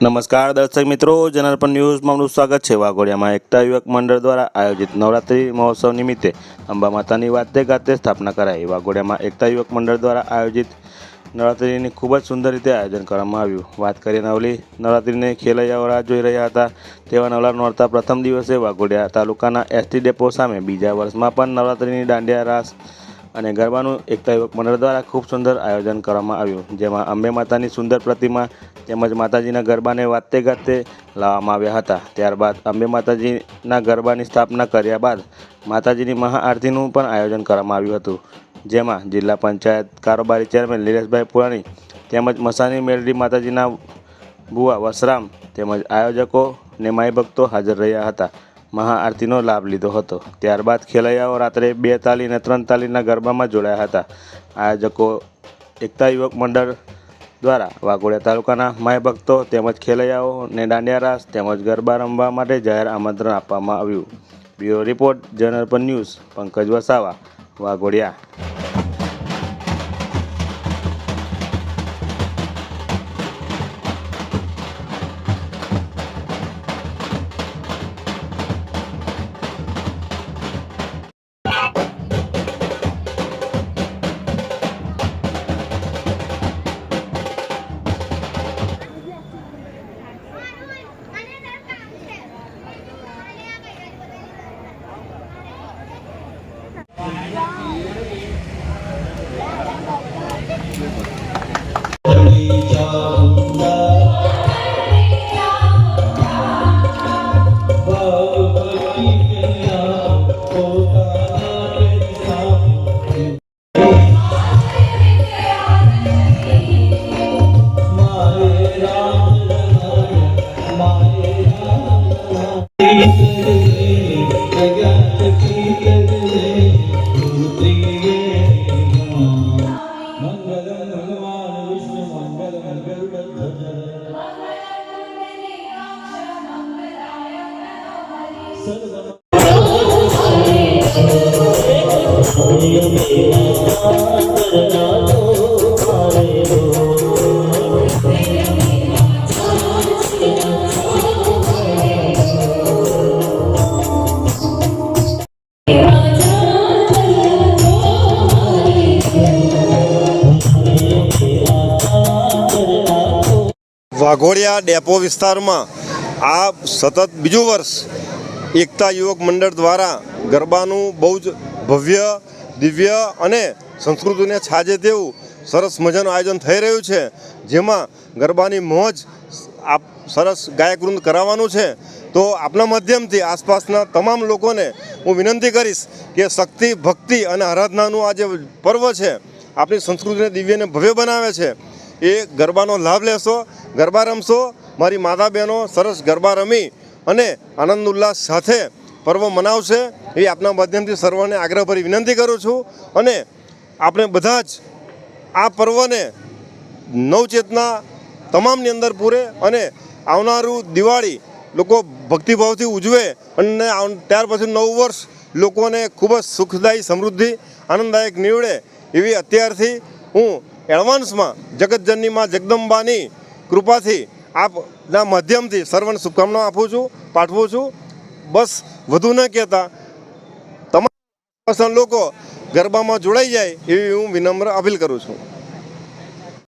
નમસ્કાર દર્શક મિત્રો, જનાર્પણ ન્યૂઝમાં આપનું સ્વાગત છે. વાઘોડિયામાં એકતા યુવક મંડળ દ્વારા આયોજિત નવરાત્રિ મહોત્સવ નિમિત્તે અંબા માતાની વાતે ગાતે સ્થાપના કરાઈ. વાઘોડિયામાં એકતા યુવક મંડળ દ્વારા આયોજિત નવરાત્રિની ખૂબ જ સુંદર રીતે આયોજન કરવામાં આવ્યું. વાત કરીએ નવલી, નવરાત્રિને ખેલૈયાઓ રાહ જોઈ રહ્યા હતા તેવા નવલા નોરતા પ્રથમ દિવસે વાઘોડિયા તાલુકાના એસટી ડેપો સામે બીજા વર્ષમાં પણ નવરાત્રિની દાંડિયા રાસ અને ગરબાનું એકતા મંડળ દ્વારા ખૂબ સુંદર આયોજન કરવામાં આવ્યું, જેમાં અંબે માતાની સુંદર પ્રતિમા તેમજ માતાજીના ગરબાને વાતે ગાતે લાવવામાં આવ્યા હતા. ત્યારબાદ અંબે માતાજીના ગરબાની સ્થાપના કર્યા બાદ માતાજીની મહાઆરતીનું પણ આયોજન કરવામાં આવ્યું હતું, જેમાં જિલ્લા પંચાયત કારોબારી ચેરમેન લીલેશભાઈ પુરાણી તેમજ મસાની મેલડી માતાજીના બુવા વસરામ તેમજ આયોજકો ને માઈ ભક્તો હાજર રહ્યા હતા. મહાઆરતીનો લાભ લીધો હતો. ત્યારબાદ ખેલૈયાઓ રાત્રે બે તાલી અને ત્રણ તાલીના ગરબામાં જોડાયા હતા. આયોજકો એકતા યુવક મંડળ દ્વારા વાઘોડિયા તાલુકાના માય ભક્તો તેમજ ખેલૈયાઓને દાંડિયા રાસ તેમજ ગરબા રમવા માટે જાહેર આમંત્રણ આપવામાં આવ્યું. બ્યુરો રિપોર્ટ જનરપન ન્યૂઝ, પંકજ વસાવા, વાઘોડિયા. વાઘોડિયા ડેપો વિસ્તારમાં આ સતત બીજું વર્ષ એકતા યુવક મંડળ દ્વારા ગરબાનું બહુ જ ભવ્ય, દિવ્ય અને સંસ્કૃતિને છાજે તેવું સરસ મજાનું આયોજન થઈ રહ્યું છે. જેમાં ગરબાની મોજ આપ સરસ ગાયકવૃંદ કરાવવાનું છે. તો આપના માધ્યમથી આસપાસના તમામ લોકોને હું વિનંતી કરીશ કે શક્તિ, ભક્તિ અને આરાધનાનું આ જે પર્વ છે આપણી સંસ્કૃતિને દિવ્યને ભવ્ય બનાવે છે. એ ગરબાનો લાભ લેશો, ગરબા રમશો, મારી માતા બહેનો સરસ ગરબા રમી અને આનંદ ઉલ્લાસ સાથે પર્વ મનાવશે એ આપના માધ્યમથી સર્વને આગ્રહભરી વિનંતી કરું છું. અને આપણે બધા જ આ પર્વને નવચેતના તમામની અંદર પૂરે અને આવનારું દિવાળી લોકો ભક્તિભાવથી ઉજવે અને ત્યાર પછી નવું વર્ષ લોકોને ખૂબ જ સુખદાયી સમૃદ્ધિ, આનંદદાયક નીવડે એવી અત્યારથી હું એડવાન્સમાં જગતજનનીમાં જગદંબાની કૃપાથી આપના માધ્યમથી સર્વને શુભકામનાઓ આપું છું, પાઠવું છું. બસ વધુ ન કહેતા, તમામ લોકો ગરબામાં જોડાઈ જાય એવી હું વિનમ્ર અપીલ કરું છું.